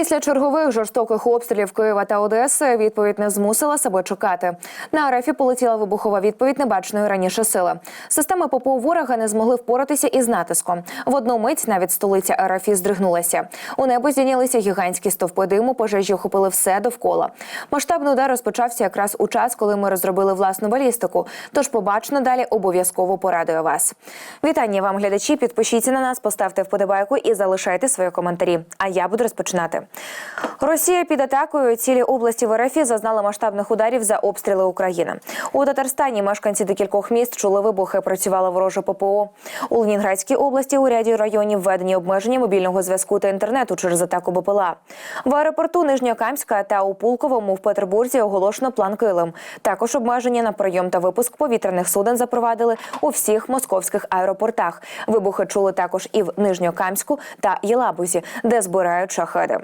Після чергових жорстоких обстрілів Києва та Одеси відповідь не змусила себе чекати. На РФі полетіла вибухова відповідь небаченої раніше сили. Системи ППО ворога не змогли впоратися із натиском. В одну мить навіть столиця РФі здригнулася. У небо здійнялися гігантські стовпи диму, пожежі охопили все довкола. Масштабний удар розпочався якраз у час, коли ми розробили власну балістику. Тож побачено далі обов'язково порадує вас. Вітання вам, глядачі. Підпишіться на нас, поставте вподобайку і залишайте свої коментарі. А я буду розпочинати. Росія під атакою цілі області в РФ зазнала масштабних ударів за обстріли України. У Татарстані мешканці декількох міст чули вибухи. Працювала ворожа ППО. У Ленінградській області у ряді районів введені обмеження мобільного зв'язку та інтернету через атаку БПЛА. В аеропорту Нижньокамська та у Пулковому в Петербурзі оголошено план Килим. Також обмеження на прийом та випуск повітряних суден запровадили у всіх московських аеропортах. Вибухи чули також і в Нижньокамську та Єлабузі, де збирають шахеди.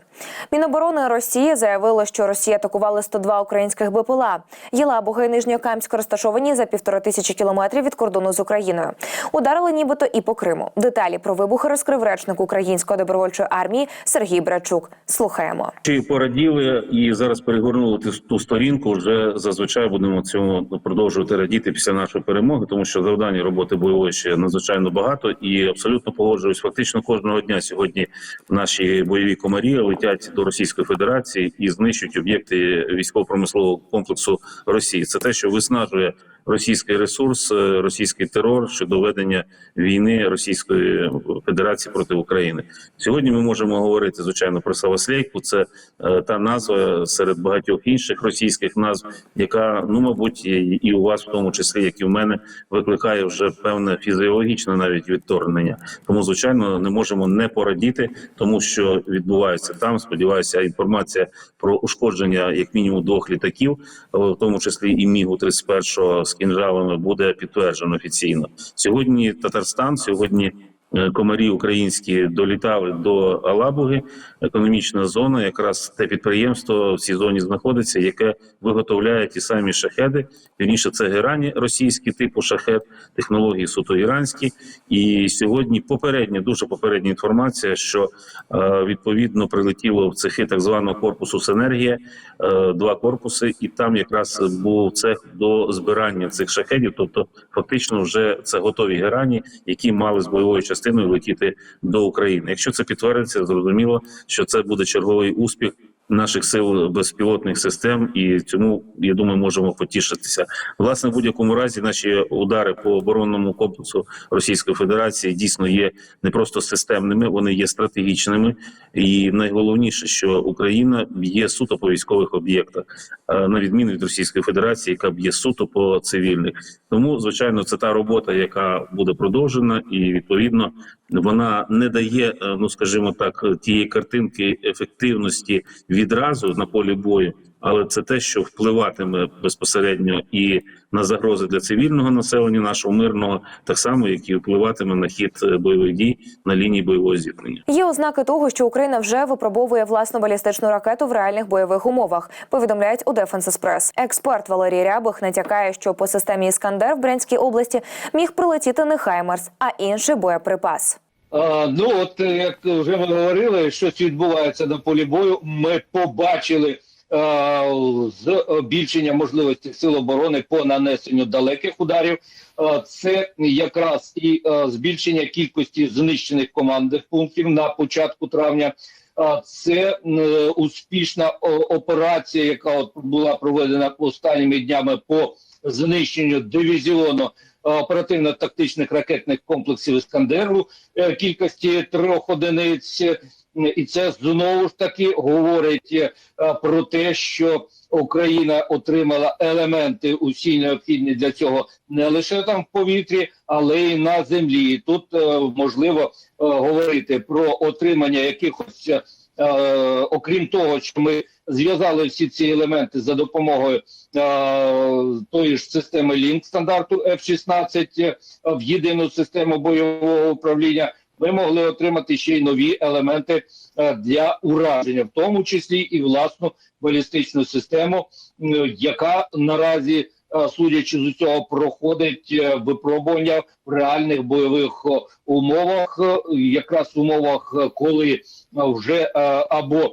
Міноборони Росії заявило, що Росія атакували 102 українських БПЛА. Єлабуга і Нижньокамськ розташовані за півтори тисячі кілометрів від кордону з Україною. Ударили нібито і по Криму. Деталі про вибухи розкрив речник української добровольчої армії Сергій Брачук. Слухаємо. Чи пораділи і зараз перегорнули ту сторінку? Вже зазвичай будемо цьому продовжувати радіти після нашої перемоги, тому що завдання роботи бойової ще надзвичайно багато і абсолютно погоджуюсь. Фактично кожного дня сьогодні наші бойові комарі летять до Російської Федерації і знищують об'єкти військово-промислового комплексу Росії. Це те, що виснажує російський ресурс, е, російський терор щодо ведення війни Російської Федерації проти України. Сьогодні ми можемо говорити звичайно про Савослейку. Це е, та назва серед багатьох інших російських назв, яка ну мабуть і, у вас, в тому числі, як і в мене, викликає вже певне фізіологічне навіть відторгнення. Тому звичайно не можемо не порадіти, тому що відбувається там. Сподіваюся, інформація про ушкодження як мінімум двох літаків, в тому числі і мігу 31 з кінжалами, буде підтверджено офіційно. Сьогодні Татарстан, сьогодні. Е, Комарі українські долітали до Алабуги, економічна зона, якраз те підприємство в цій зоні знаходиться, яке виготовляє ті самі шахеди. Вірніше, це герані російські типу шахет, технології суто іранські. І сьогодні попередня, дуже попередня інформація, що е, відповідно прилетіло в цехи так званого корпусу Сенергія, е, два корпуси, і там якраз був цех до збирання цих шахедів. Тобто, фактично, вже це готові герані, які мали з бойовою частиною летіти до України. Якщо це підтвердиться, зрозуміло, що це буде черговий успіх. Наших сил безпілотних систем, і цьому я думаю, можемо потішитися. Власне, в будь-якому разі наші удари по оборонному комплексу Російської Федерації дійсно є не просто системними, вони є стратегічними. І найголовніше, що Україна б'є суто по військових об'єктах, е, на відміну від Російської Федерації, яка б'є суто по цивільних. Тому, звичайно, це та робота, яка буде продовжена, і відповідно вона не дає, е, ну скажімо так, тієї картинки ефективності відразу на полі бою. Але це те, що впливатиме безпосередньо і на загрози для цивільного населення, нашого мирного, так само як і впливатиме на хід е, бойових дій на лінії бойового зіткнення. Є ознаки того, що Україна вже випробовує власну балістичну ракету в реальних бойових умовах. Повідомляють у Дефенс Еспрес. Експерт Валерій Рябих натякає, що по системі Іскандер в Брянській області міг прилетіти не Хаймерс, а інший боєприпас. А, ну от е, як вже ми говорили, щось відбувається на полі бою. Ми побачили а, збільшення можливості сил оборони по нанесенню далеких ударів. А, це якраз і а, збільшення кількості знищених командних пунктів на початку травня. А, Це м, успішна о, операція, яка от була проведена останніми днями по знищенню дивізіону оперативно-тактичних ракетних комплексів Іскандеру е, кількості трьох одиниць. Е, І це знову ж таки говорить е, про те, що Україна отримала елементи усі необхідні для цього не лише там в повітрі, але й на землі. І Тут е, можливо е, говорити про отримання якихось, е, окрім того, що ми зв'язали всі ці елементи за допомогою е, тої ж системи Link стандарту F-16 е, в єдину систему бойового управління. Ми могли отримати ще й нові елементи для ураження, в тому числі і власну балістичну систему, яка наразі, судячи з усього, проходить е, випробування в реальних бойових умовах, е, якраз в умовах, е, коли е, вже е, або е,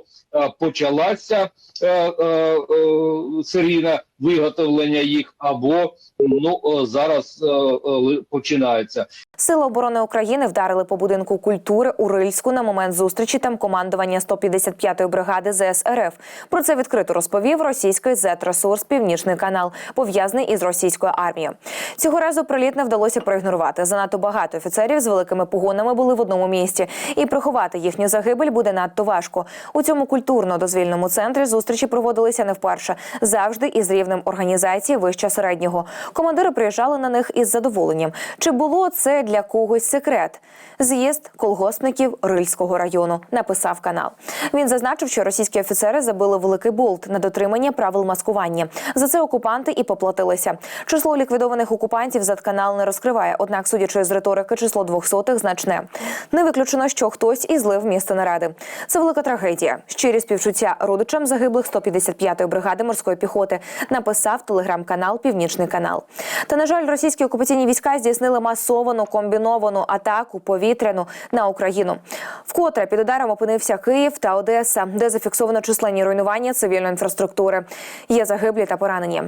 почалася е, е, е, серійне виготовлення їх, або ну е, зараз е, е, починається. Сили оборони України вдарили по будинку культури у Рильську на момент зустрічі там командування 155-ї бригади ЗС РФ. Про це відкрито розповів російський Z-ресурс Північний канал, пов'язаний із російською армією. Цього разу приліт не вдалося проігнорувати. Занадто багато офіцерів з великими погонами були в одному місці, і приховати їхню загибель буде надто важко. У цьому культурно-дозвільному центрі зустрічі проводилися не вперше, завжди із рівнем організації вище середнього. Командири приїжджали на них із задоволенням. Чи було це для когось секрет? З'їзд колгоспників Рильського району написав канал. Він зазначив, що російські офіцери забили великий болт на дотримання правил маскування. За це окупанти і поплатилися. Число ліквідованих окупантів канал не розкриває. Однак, судячи з риторики, число двохсотих значне. Не виключено, що хтось і злив місце наради. Це велика трагедія. Щирі співчуття родичам загиблих 155-ї бригади морської піхоти написав телеграм-канал Північний канал. Та на жаль, російські окупаційні війська здійснили масовану комбіновану атаку повітряну на Україну. Вкотре під ударом опинився Київ та Одеса, де зафіксовано численні руйнування цивільної інфраструктури. Є загиблі та поранені.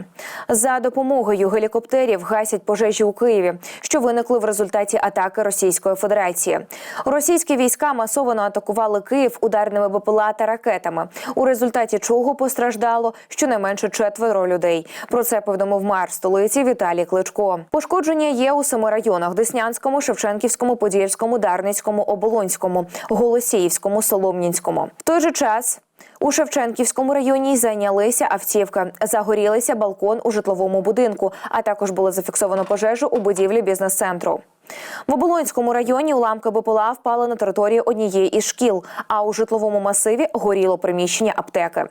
За допомогою гелікоптерів гасять пожежі у Києві, що виникли в результаті атаки Російської Федерації. Російські війська масово атакували Київ ударними БПЛА та ракетами, у результаті чого постраждало щонайменше четверо людей. Про це повідомив мер столиці Віталій Кличко. Пошкодження є у семи районах: Деснянському, Шевченківському, Подільському, Дарницькому, Оболонському, Голосіївському, Солом'янському. В той же час. У Шевченківському районі зайнялися автівка, загорілися балкон у житловому будинку, а також було зафіксовано пожежу у будівлі бізнес-центру. В Оболонському районі уламки БПЛА впали на територію однієї із шкіл, а у житловому масиві горіло приміщення аптеки.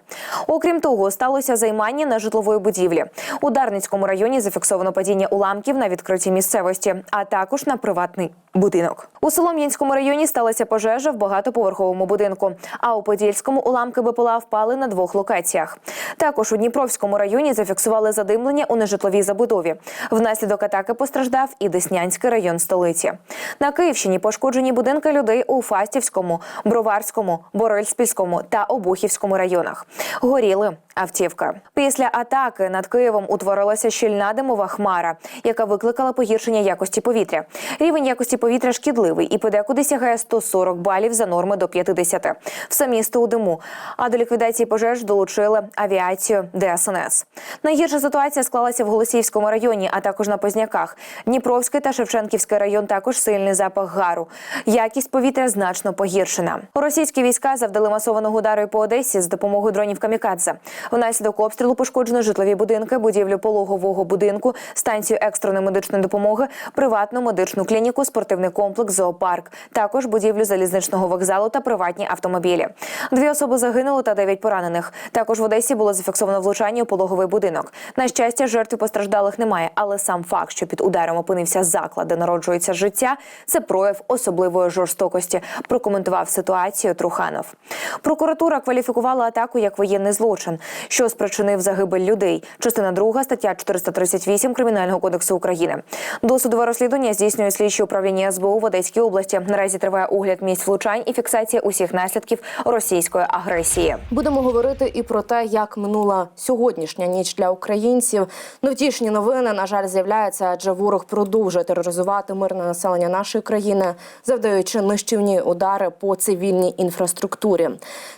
Окрім того, сталося займання на житлової будівлі. У Дарницькому районі зафіксовано падіння уламків на відкритій місцевості, а також на приватний будинок. У Солом'янському районі сталася пожежа в багатоповерховому будинку. А у Подільському уламки БПЛА впали на двох локаціях. Також у Дніпровському районі зафіксували задимлення у нежитловій забудові. Внаслідок атаки постраждав і Деснянський район столиці. На Київщині пошкоджені будинки людей у Фастівському, Броварському, Борильспільському та Обухівському районах. Горіли автівка. Після атаки над Києвом утворилася щільна димова хмара, яка викликала погіршення якості повітря. Рівень якості повітря шкідливий і подекуди сягає 140 балів за норми до 50. Все місто у диму. А до ліквідації пожеж долучили авіацію ДСНС. Найгірша ситуація склалася в Голосіївському районі, а також на Позняках. Дніпровський та Шевченківський район також сильний запах гару. Якість повітря значно погіршена. Російські війська завдали масованого удару по Одесі з допомогою дронів камікадзе. Внаслідок обстрілу пошкоджено житлові будинки, будівлю пологового будинку, станцію екстреної медичної допомоги, приватну медичну клініку, спортивний комплекс, зоопарк, також будівлю залізничного вокзалу та приватні автомобілі. Дві особи загинули та дев'ять поранених. Також в Одесі було зафіксовано влучання у пологовий будинок. На щастя, жертв постраждалих немає, але сам факт, що під ударом опинився заклад, де народжується життя, це прояв особливої жорстокості. Прокоментував ситуацію Труханов. Прокуратура кваліфікувала атаку як воєнний злочин, що спричинив загибель людей. Частина 2 стаття 438 кримінального кодексу України. Досудове розслідування здійснює слідчі управління СБУ в Одеській області. Наразі триває огляд місць влучань і фіксація усіх наслідків російської агресії. Будемо говорити і про те, як минула сьогоднішня ніч для українців. Невтішні новини, на жаль, з'являються, адже ворог продовжує тероризувати мирне населення нашої країни, завдаючи нищівні удари по цивільній інфраструктурі.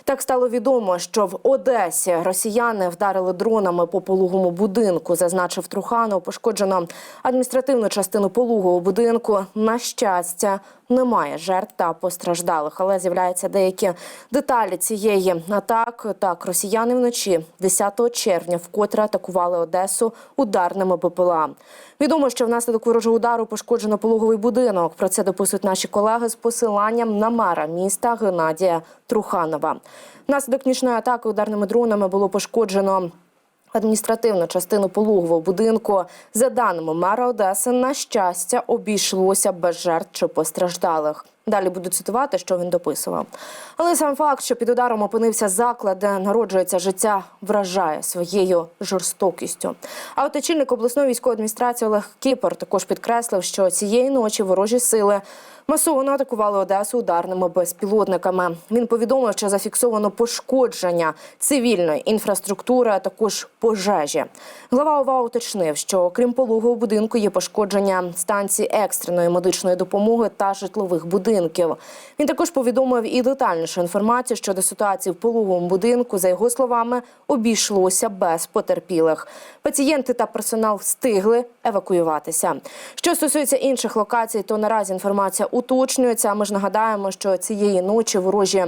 Так стало відомо, що в Одесі росіяни вдарили дронами по пологому будинку. Зазначив Труханов. Пошкоджено адміністративну частину пологового будинку. На щастя, немає жертв та постраждалих, але з'являються деякі деталі цієї атаки. Так, росіяни вночі 10 червня вкотре атакували Одесу ударними БПЛА. Відомо, що внаслідок ворожого удару пошкоджено пологовий будинок. Про це дописують наші колеги з посиланням на мера міста Геннадія Труханова. Внаслідок нічної атаки ударними дронами було пошкоджено адміністративну частину пологового будинку. За даними мера Одеси, на щастя, обійшлося без жертв чи постраждалих. Далі буду цитувати, що він дописував. Але сам факт, що під ударом опинився заклад, де народжується життя, вражає своєю жорстокістю. А от очільник обласної військової адміністрації Олег Кіпер також підкреслив, що цієї ночі ворожі сили Масово атакували Одесу ударними безпілотниками. Він повідомив, що зафіксовано пошкодження цивільної інфраструктури, а також пожежі. Глава ОВА уточнив, що крім пологового будинку є пошкодження станції екстреної медичної допомоги та житлових будинків. Він також повідомив і детальнішу інформацію щодо ситуації в пологовому будинку. За його словами, обійшлося без потерпілих. Пацієнти та персонал встигли евакуюватися. Що стосується інших локацій, то наразі інформація уточнюється. Ми ж нагадаємо, що цієї ночі ворожі.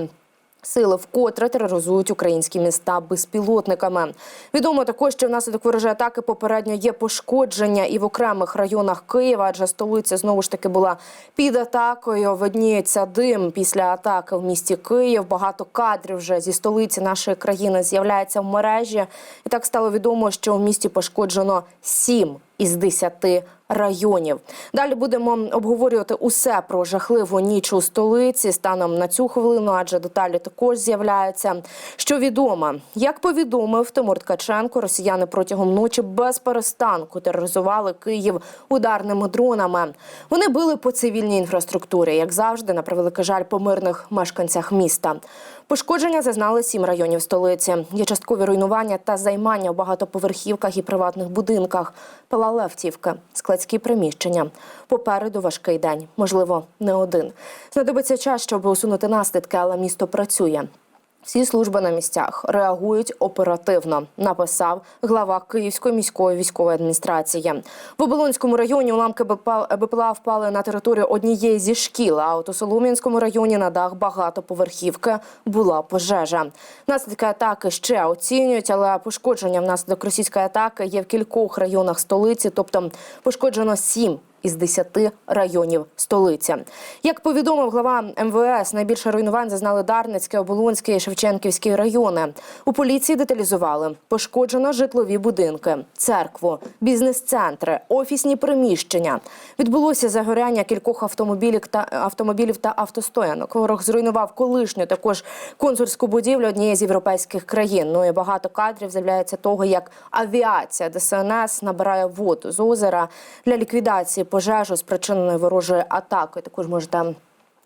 Сили вкотре тероризують українські міста безпілотниками. Відомо також, що внаслідок ворожої атаки попередньо є пошкодження і в окремих районах Києва, адже столиця знову ж таки була під атакою. Видніється дим після атаки в місті Київ. Багато кадрів вже зі столиці нашої країни з'являється в мережі. І так стало відомо, що в місті пошкоджено сім із 10 районів. Далі будемо обговорювати усе про жахливу ніч у столиці станом на цю хвилину, адже деталі також з'являються. Що відомо, як повідомив Тимур Ткаченко, росіяни протягом ночі без перестанку тероризували Київ ударними дронами. Вони били по цивільній інфраструктурі, як завжди, на превеликий жаль, по мирних мешканцях міста. Пошкодження зазнали сім районів столиці. Є часткові руйнування та займання у багатоповерхівках і приватних будинках. Палали автівки, складські приміщення. Попереду важкий день, можливо, не один. Знадобиться час, щоб усунути наслідки, але місто працює. Всі служби на місцях реагують оперативно, написав глава Київської міської військової адміністрації. В Оболонському районі уламки БПЛА впали на територію однієї зі шкіл. А от у Солом'янському районі на дах багатоповерхівки була пожежа. Наслідки атаки ще оцінюють, але пошкодження внаслідок російської атаки є в кількох районах столиці, тобто пошкоджено сім із 10 районів столиці. Як повідомив глава МВС, найбільше руйнувань зазнали Дарницьке, Оболонське і Шевченківські райони. У поліції деталізували пошкоджено житлові будинки, церкву, бізнес-центри, офісні приміщення. Відбулося загоряння кількох автомобілів та автомобілів та автостоянок. Ворог зруйнував колишню також консульську будівлю однієї з європейських країн. Ну і багато кадрів з'являється того, як авіація ДСНС набирає воду з озера для ліквідації пожежу спричиненої ворожою атакою. Також можете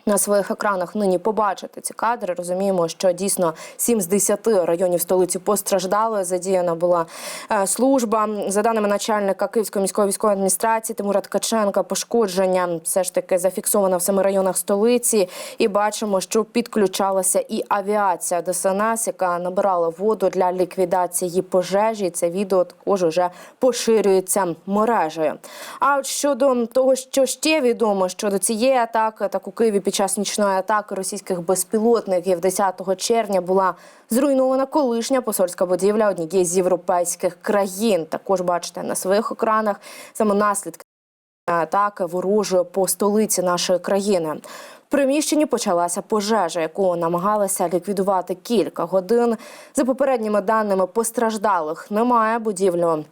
на своїх екранах нині побачити ці кадри. Розуміємо, що дійсно 7 з 10 районів столиці постраждали. Задіяна була е, служба. За даними начальника Київської міської військової адміністрації Тимура Ткаченка, пошкодження все ж таки зафіксовано в семи районах столиці. І бачимо, що підключалася і авіація ДСНС, яка набирала воду для ліквідації пожежі. Це відео також вже поширюється мережею. А от щодо того, що ще відомо щодо цієї атаки, так у Києві під час нічної атаки російських безпілотників 10 червня була зруйнована колишня посольська будівля однієї з європейських країн. Також бачите на своїх екранах саме наслідки атаки ворожої по столиці нашої країни. В приміщенні почалася пожежа, яку намагалися ліквідувати кілька годин. За попередніми даними постраждалих немає будівлю.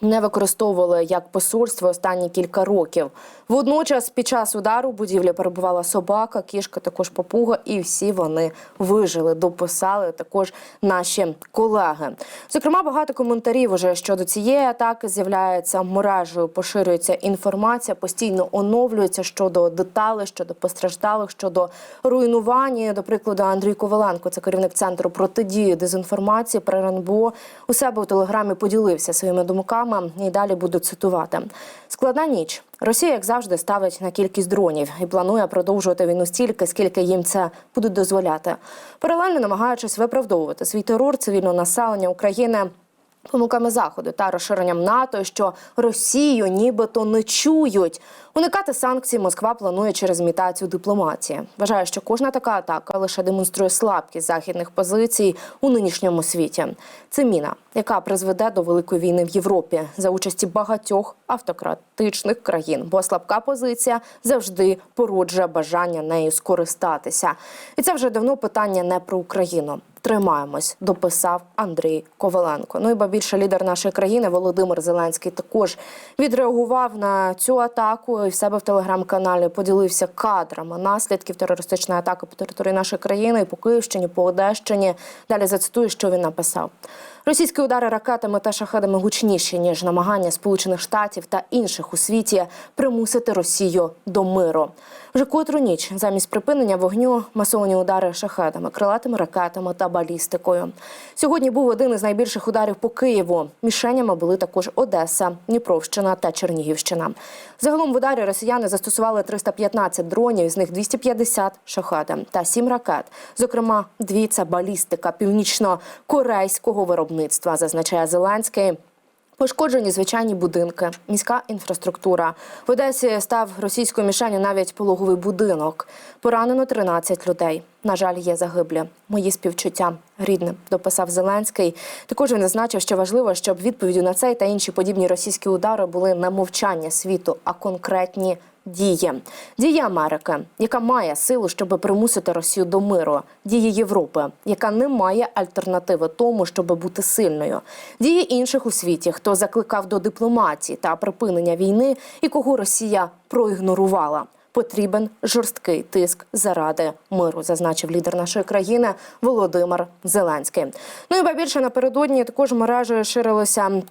Не використовували як посольство останні кілька років. Водночас, під час удару будівлі перебувала собака, кішка, також попуга, і всі вони вижили. Дописали також наші колеги. Зокрема, багато коментарів уже щодо цієї атаки з'являється мережею, поширюється інформація, постійно оновлюється щодо деталей, щодо постраждалих, щодо руйнування. До прикладу, Андрій Коваленко, це керівник центру протидії дезінформації при РНБО, у себе у телеграмі поділився своїми думками. І далі буду цитувати: складна ніч. Росія, як завжди, ставить на кількість дронів і планує продовжувати війну стільки, скільки їм це будуть дозволяти. Паралельно намагаючись виправдовувати свій терор цивільного населення України. Помилками заходу та розширенням НАТО, що Росію нібито не чують. Уникати санкцій Москва планує через імітацію дипломатії. Вважає, що кожна така атака лише демонструє слабкість західних позицій у нинішньому світі. Це міна, яка призведе до великої війни в Європі за участі багатьох автократичних країн, бо слабка позиція завжди породжує бажання нею скористатися. І це вже давно питання не про Україну. Тримаємось, дописав Андрій Коваленко. Ну і ба більше лідер нашої країни Володимир Зеленський також відреагував на цю атаку і в себе в телеграм-каналі поділився кадрами наслідків терористичної атаки по території нашої країни і по Київщині, по Одещині. Далі зацитую, що він написав. Російські удари ракетами та шахедами гучніші ніж намагання Сполучених Штатів та інших у світі примусити Росію до миру. Вже котру ніч замість припинення вогню масовані удари шахедами, крилатими ракетами та балістикою. Сьогодні був один із найбільших ударів по Києву. Мішенями були також Одеса, Дніпровщина та Чернігівщина. Загалом в ударі росіяни застосували 315 дронів, з них 250 шахедам та 7 ракет. Зокрема, дві це балістика північно-корейського виробництва, зазначає Зеленський. Пошкоджені звичайні будинки, міська інфраструктура. В Одесі став російською мішенью навіть пологовий будинок. Поранено 13 людей. На жаль, є загиблі. Мої співчуття рідним, дописав Зеленський. Також він зазначив, що важливо, щоб відповіддю на цей та інші подібні російські удари були не мовчання світу, а конкретні дії. Дії Америки, яка має силу, щоб примусити Росію до миру, дії Європи, яка не має альтернативи тому, щоб бути сильною, дії інших у світі, хто закликав до дипломатії та припинення війни, і кого Росія проігнорувала. Потрібен жорсткий тиск заради миру, зазначив лідер нашої країни Володимир Зеленський. Ну і ба більше напередодні також мережі ширилося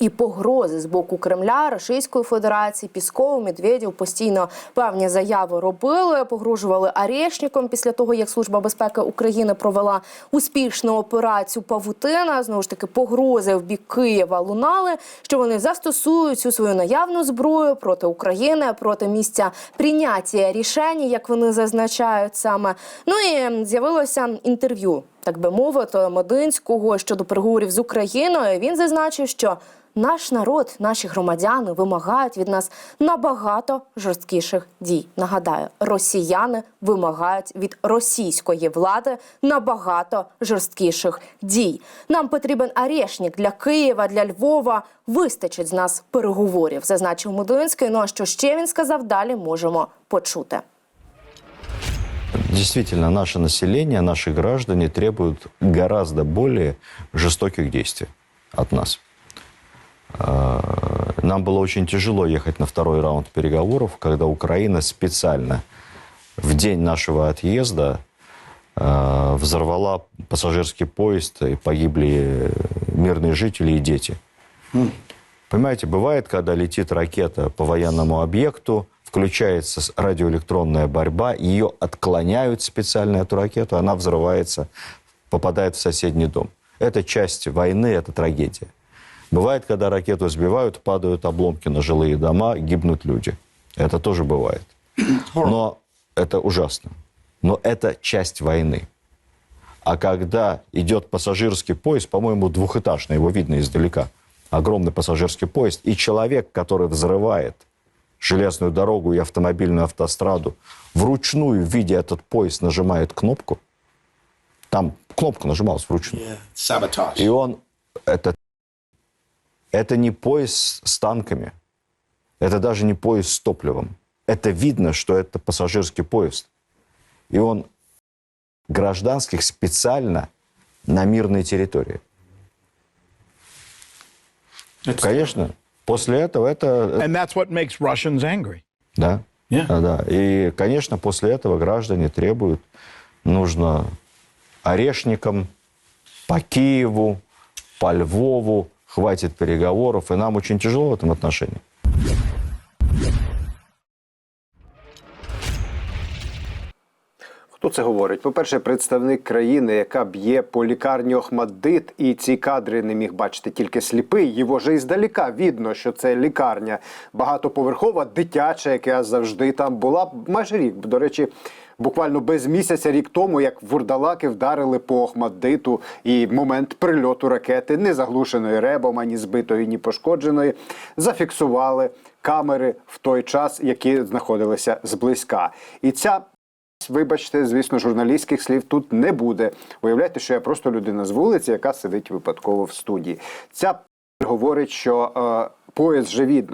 і погрози з боку Кремля, Російської Федерації, Пісков, Медведєв постійно певні заяви робили, погрожували арешником після того, як Служба безпеки України провела успішну операцію Павутина. Знову ж таки, погрози в бік Києва лунали, що вони застосують цю свою наявну зброю проти України, проти місця прийняття рішень, як вони зазначають саме. Ну і з'явилося інтерв'ю, так би мовити, Мединського щодо переговорів з Україною. Він зазначив, що наш народ, наші громадяни вимагають від нас набагато жорсткіших дій. Нагадаю, росіяни вимагають від російської влади набагато жорсткіших дій. Нам потрібен арешник для Києва, для Львова. Вистачить з нас переговорів, зазначив Мединський. Ну а що ще він сказав? Далі можемо почути. Действительно, наше население, наши граждане требуют гораздо более жестоких действий от нас. Э, Нам было очень тяжело ехать на второй раунд переговоров, когда Украина специально в день нашего отъезда э, взорвала пассажирский поезд, и погибли мирные жители и дети. Понимаете, бывает, когда летит ракета по военному объекту, включается радиоэлектронная борьба, ее отклоняют специально, эту ракету, она взрывается, попадает в соседний дом. Это часть войны, это трагедия. Бывает, когда ракету сбивают, падают обломки на жилые дома, гибнут люди. Это тоже бывает. Но это ужасно. Но это часть войны. А когда идет пассажирский поезд, по-моему, двухэтажный, его видно издалека, огромный пассажирский поезд, и человек, который взрывает железную дорогу и автомобильную автостраду, вручную, видя этот поезд, нажимает кнопку, там кнопка нажималась вручную, Yeah. Sabotage. и он, это, это не поезд с танками, это даже не поезд с топливом. Это видно, что это пассажирский поезд. И он гражданских специально на мирной территории. It's- Конечно, после этого это... And that's what makes Russians angry. Да. Yeah. Да, да. И, конечно, после этого граждане требуют, нужно орешникам по Киеву, по Львову, хватит переговоров, и нам очень тяжело в этом отношении. Хто це говорить? По-перше, представник країни, яка б'є по лікарні Охмаддит, і ці кадри не міг бачити тільки сліпий. Його же іздаліка видно, що це лікарня багатоповерхова, дитяча, яка завжди там була майже рік. До речі, буквально без місяця, рік тому, як вурдалаки вдарили по Охмаддиту, і момент прильоту ракети, не заглушеної ребом, ані збитої, ні пошкодженої, зафіксували камери в той час, які знаходилися зблизька. І ця Вибачте, звісно, журналістських слів тут не буде. Уявляйте, що я просто людина з вулиці, яка сидить випадково в студії. Ця говорить, що е, поїзд вже видно.